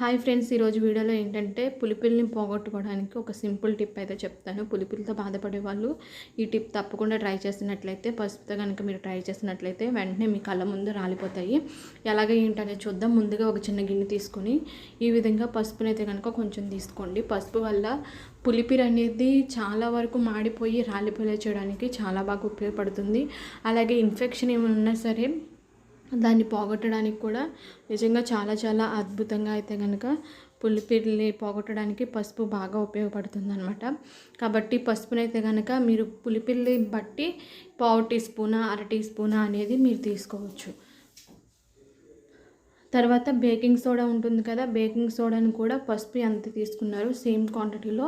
Hi friends ఈరోజు వీడియోలో ఏంటంటే పులిపిల్ని పోగొట్టుకోవడానికి ఒక సింపుల్ టిప్ అయితే చెప్తాను. పులిపిల్లతో బాధపడే వాళ్ళు ఈ టిప్ తప్పకుండా ట్రై చేసినట్లయితే పసుపుతో కనుక మీరు ట్రై చేసినట్లయితే వెంటనే మీ కళ్ళ ముందు రాలిపోతాయి. ఎలాగ ఏంటనే చూద్దాం. ముందుగా ఒక చిన్న గిన్నె తీసుకొని ఈ విధంగా పసుపునైతే కనుక కొంచెం తీసుకోండి. పసుపు వల్ల పులిపిరి అనేది చాలా వరకు మాడిపోయి రాలిపోలే చేయడానికి చాలా బాగా ఉపయోగపడుతుంది. అలాగే ఇన్ఫెక్షన్ ఏమైనా ఉన్నా సరే దాన్ని పోగొట్టడానికి కూడా నిజంగా చాలా చాలా అద్భుతంగా అయితే కనుక పులిపిల్లి పోగొట్టడానికి పసుపు బాగా ఉపయోగపడుతుంది అనమాట కాబట్టి పసుపునైతే కనుక మీరు పులిపిల్లి బట్టి పావు టీ స్పూనా అర టీ స్పూనా అనేది మీరు తీసుకోవచ్చు. తర్వాత బేకింగ్ సోడా ఉంటుంది కదా బేకింగ్ సోడాని కూడా పసుపు ఎంత తీసుకున్నారు సేమ్ క్వాంటిటీలో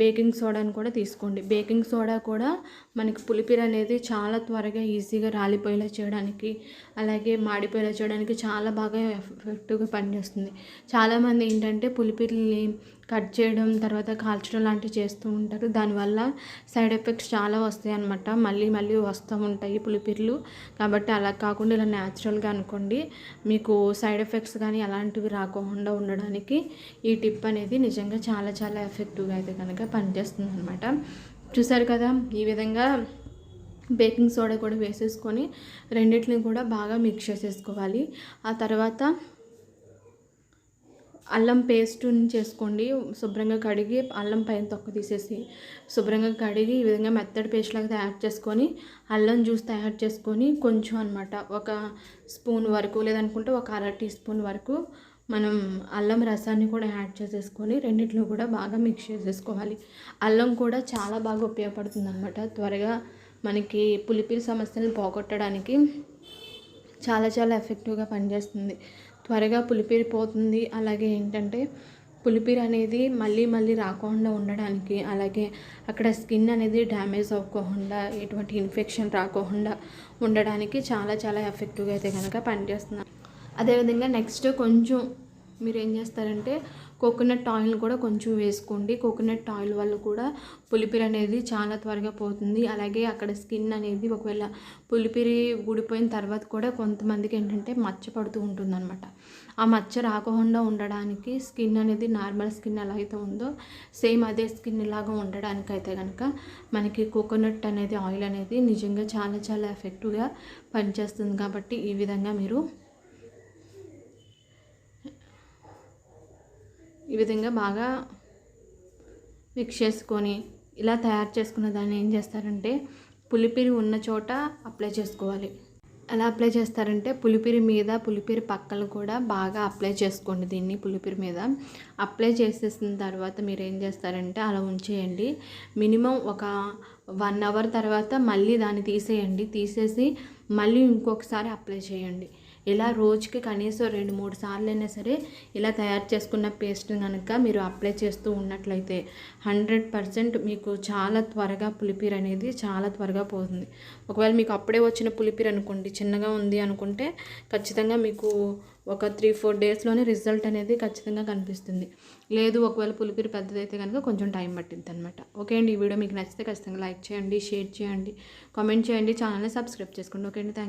బేకింగ్ సోడాని కూడా తీసుకోండి. బేకింగ్ సోడా కూడా మనకి పులిపిర అనేది చాలా త్వరగా ఈజీగా రాలిపోయేలా చేయడానికి అలాగే మాడిపోయేలా చేయడానికి చాలా బాగా ఎఫెక్టివ్గా పనిచేస్తుంది. చాలామంది ఏంటంటే పులిపిరిని కట్ చేయడం తర్వాత కాల్చడం లాంటివి చేస్తూ ఉంటారు. దానివల్ల సైడ్ ఎఫెక్ట్స్ చాలా వస్తాయి అనమాట మళ్ళీ మళ్ళీ వస్తూ ఉంటాయి పులిపిర్లు. కాబట్టి అలా కాకుండా ఇలా న్యాచురల్గా అనుకోండి మీకు సైడ్ ఎఫెక్ట్స్ కానీ అలాంటివి రాకుండా ఉండడానికి ఈ టిప్ అనేది నిజంగా చాలా చాలా ఎఫెక్టివ్గా అయితే కనుక పనిచేస్తుంది అనమాట చూసారు కదా ఈ విధంగా బేకింగ్ సోడా కూడా వేసేసుకొని రెండింటిని కూడా బాగా మిక్స్ చేసేసుకోవాలి. ఆ తర్వాత అల్లం పేస్ట్ని చేసుకోండి. శుభ్రంగా కడిగి అల్లం పైన తొక్క తీసేసి శుభ్రంగా కడిగి ఈ విధంగా మెత్తడి పేస్ట్ లాగా తయారు చేసుకొని అల్లం జ్యూస్ తయారు చేసుకొని కొంచెం అనమాట ఒక స్పూన్ వరకు లేదనుకుంటే ఒక అర టీ స్పూన్ వరకు మనం అల్లం రసాన్ని కూడా యాడ్ చేసేసుకొని రెండింటిని కూడా బాగా మిక్స్ చేసేసుకోవాలి. అల్లం కూడా చాలా బాగా ఉపయోగపడుతుంది అనమాట త్వరగా మనకి పులిపిలి సమస్యలను పోగొట్టడానికి చాలా చాలా ఎఫెక్టివ్గా పనిచేస్తుంది. త్వరగా పులిపిరి పోతుంది అలాగే ఏంటంటే పులిపిరి అనేది మళ్ళీ మళ్ళీ రాకుండా ఉండడానికి అలాగే అక్కడ స్కిన్ అనేది డ్యామేజ్ అవ్వకుండా ఎటువంటి ఇన్ఫెక్షన్ రాకుండా ఉండడానికి చాలా చాలా ఎఫెక్టివ్గా అయితే కనుక పనిచేస్తుంది. అదేవిధంగా నెక్స్ట్ కొంచెం మీరు ఏం చేస్తారంటే కోకోనట్ ఆయిల్ కూడా కొంచెం వేసుకోండి. కోకోనట్ ఆయిల్ వల్ల కూడా పులిపిరి అనేది చాలా త్వరగా పోతుంది. అలాగే అక్కడ స్కిన్ అనేది ఒకవేళ పులిపిరి ఊడిపోయిన తర్వాత కూడా కొంతమందికి ఏంటంటే మచ్చ పడుతూ ఉంటుందన్నమాట. ఆ మచ్చ రాకుండా ఉండడానికి స్కిన్ అనేది నార్మల్ స్కిన్ ఎలా అయితే ఉందో సేమ్ అదే స్కిన్ లాగా ఉండడానికి అయితే కనుక మనకి కోకోనట్ అనేది ఆయిల్ అనేది నిజంగా చాలా చాలా ఎఫెక్టివ్గా పనిచేస్తుంది. కాబట్టి ఈ విధంగా మీరు ఈ విధంగా బాగా మిక్స్ చేసుకొని ఇలా తయారు చేసుకున్న దాన్ని ఏం చేస్తారంటే పులిపిరి ఉన్న చోట అప్లై చేసుకోవాలి. ఎలా అప్లై చేస్తారంటే పులిపిరి మీద పులిపిరి పక్కలు కూడా బాగా అప్లై చేసుకోండి దీన్ని పులిపిరి మీద. అప్లై చేసేసిన తర్వాత మీరు ఏం చేస్తారంటే అలా ఉంచేయండి. మినిమం ఒక వన్ అవర్ తర్వాత మళ్ళీ దాన్ని తీసేయండి. తీసేసి మళ్ళీ ఇంకొకసారి అప్లై చేయండి. ఇలా రోజుకి కనీసం రెండు మూడు సార్లు అయినా సరే ఇలా తయారు చేసుకున్న పేస్ట్ కనుక మీరు అప్లై చేస్తూ ఉన్నట్లయితే హండ్రెడ్ పర్సెంట్ మీకు చాలా త్వరగా పులిపిరి అనేది చాలా త్వరగా పోతుంది. ఒకవేళ మీకు అప్పుడే వచ్చిన పులిపిరి అనుకోండి చిన్నగా ఉంది అనుకుంటే ఖచ్చితంగా మీకు ఒక త్రీ ఫోర్ డేస్లోనే రిజల్ట్ అనేది ఖచ్చితంగా కనిపిస్తుంది. లేదు ఒకవేళ పులిపిరి పెద్దదైతే కనుక కొంచెం టైం పట్టింది అనమాట ఓకే అండి ఈ వీడియో మీకు నచ్చితే ఖచ్చితంగా లైక్ చేయండి షేర్ చేయండి కామెంట్ చేయండి ఛానల్ని సబ్స్క్రైబ్ చేసుకోండి. ఓకే అండి థ్యాంక్